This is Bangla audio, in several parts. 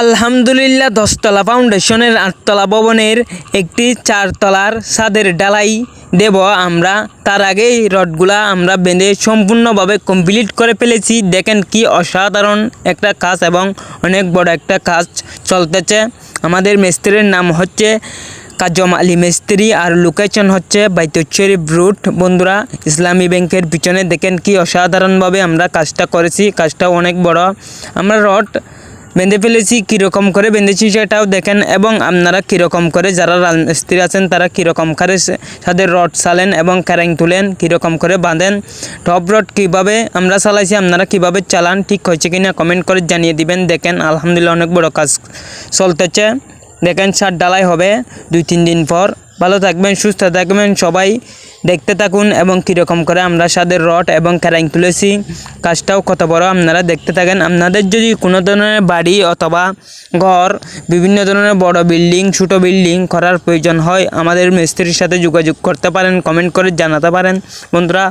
আলহামদুলিল্লাহ, দশতলা ফাউন্ডেশনের আটতলা ভবনের একটি চারতলার ছাদের ডালাই দেব আমরা। তার আগেই রডগুলা আমরা বেঁধে সম্পূর্ণভাবে কমপ্লিট করে ফেলেছি। দেখেন কি অসাধারণ একটা কাজ এবং অনেক বড় একটা কাজ চলতেছে। আমাদের মিস্ত্রির নাম হচ্ছে কাজম আলী মিস্ত্রি আর লোকেশন হচ্ছে বাইতশ্বরী ব্রুট বন্ধুরা, ইসলামী ব্যাংকের পিছনে দেখেন কি অসাধারণভাবে আমরা কাজটা করেছি। কাজটা অনেক বড়। আমরা রড বেঁধে ফেলেছি, কীরকম করে বেঁধেছি সেটাও দেখেন এবং আপনারা কীরকম করে যারা রাজমিস্ত্রি আছেন তারা কীরকম করে সে- তাদের রড চালেন এবং ক্যারেং তুলেন, কীরকম করে বাঁধেন। টপ রড কীভাবে আমরা চালাইছি, আপনারা কীভাবে চালান, ঠিক হয়েছে কিনা কমেন্ট করে জানিয়ে দিবেন। দেখেন, আলহামদুলিল্লাহ অনেক বড় কাজ চলতেছে। দেখেন সার ডালাই হবে দুই, তিন দিন পর। ভালো থাকবেন, সুস্থ থাকবেন, সবাই দেখতে থাকুন এবং কীরকম করে আমরা সাদের রড এবং ক্যারাইং তুলেছি। কাজটাও কত বড়, আপনারা দেখতে থাকেন। আপনাদের যদি কোনো ধরনের বাড়ি অথবা ঘর, বিভিন্ন ধরনের বড় বিল্ডিং, ছোটো বিল্ডিং করার প্রয়োজন হয়, আমাদের মিস্ত্রির সাথে যোগাযোগ করতে পারেন, কমেন্ট করে জানাতে পারেন। বন্ধুরা,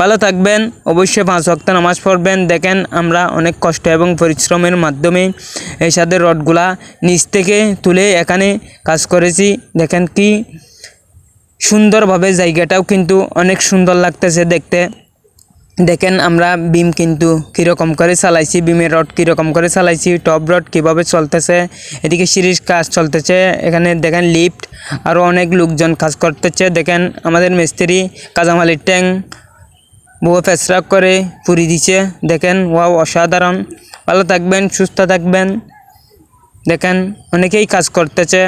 ভালো থাকবেন, অবশ্যই পাঁচ ওয়াক্ত নামাজ পড়বেন। দেখেন, আমরা অনেক কষ্ট এবং পরিশ্রমের মাধ্যমে এই সাদের রডগুলা নিচ থেকে তুলে এখানে কাজ করেছি। দেখেন কি সুন্দরভাবে জায়গাটাও কিন্তু অনেক সুন্দর লাগতেছে দেখতে। দেখেন আমরা বিম কিন্তু কীরকম করে চালাইছি, বিমের রড কীরকম করে চালাইছি, টপ রড কীভাবে চলতেছে, এদিকে সিরিজ কাজ চলতেছে, এখানে দেখেন লিফট আরও অনেক লোকজন কাজ করতেছে। দেখেন আমাদের মিস্ত্রি কাজামালির ট্যাং বউ ফেসরাক করে পুরি দিছে। দেখেন, ওয়াও, অসাধারণ। ভালো থাকবেন, সুস্থ থাকবেন। দেখেন, অনেকেই কাজ করতেছে।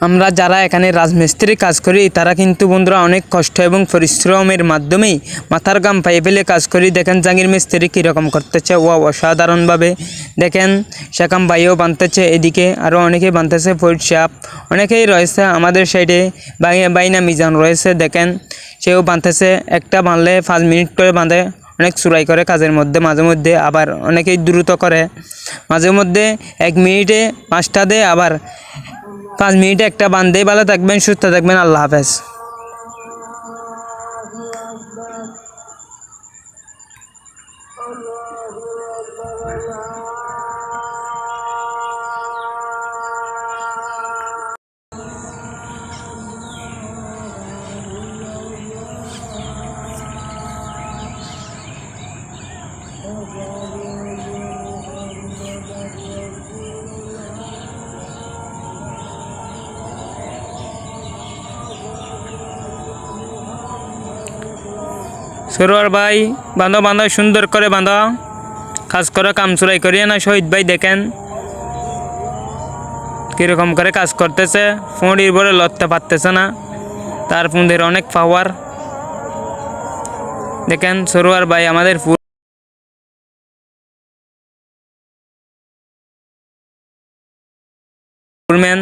আমরা যারা এখানে রাজমিস্ত্রি কাজ করি, তারা কিন্তু বন্ধুরা অনেক কষ্ট এবং পরিশ্রমের মাধ্যমেই মাথার গাম পায়ে ফেলে কাজ করি। দেখেন জাঙ্গির মিস্ত্রি কীরকম করতেছে ও অসাধারণভাবে। দেখেন শেখাম বাইও বানতেছে এদিকে আরও অনেকেই বানতেছে ফরিদসাপ অনেকেই রয়েছে আমাদের সাইডে, বাই, বাইনা মিজান রয়েছে, দেখেন। সেও বাঁধতেছে, একটা বাঁধলে পাঁচ মিনিট করে বাঁধে, অনেক চুরাই করে কাজের মধ্যে, মাঝে মধ্যে আবার অনেকেই দ্রুত করে। মাঝে মধ্যে এক মিনিটে পাঁচটা দেয় আবার পাঁচ মিনিটে একটা বান্ধে ভালো থাকবেন সুস্থ থাকবেন আল্লাহ হাফেজ। সরোয়ার ভাই বাঁধো বাঁধো সুন্দর করে বাঁধো কাজ করে, কাম চুরাই করিয়ে না, শহীদ ভাই দেখেন। কীরকম করে কাজ করতেছে, ফোঁড়ির বলে লড়তে পারতেছে না। তার ফুঁদের অনেক পাওয়ার দেখেন, সরোয়ার ভাই আমাদের ফুলম্যান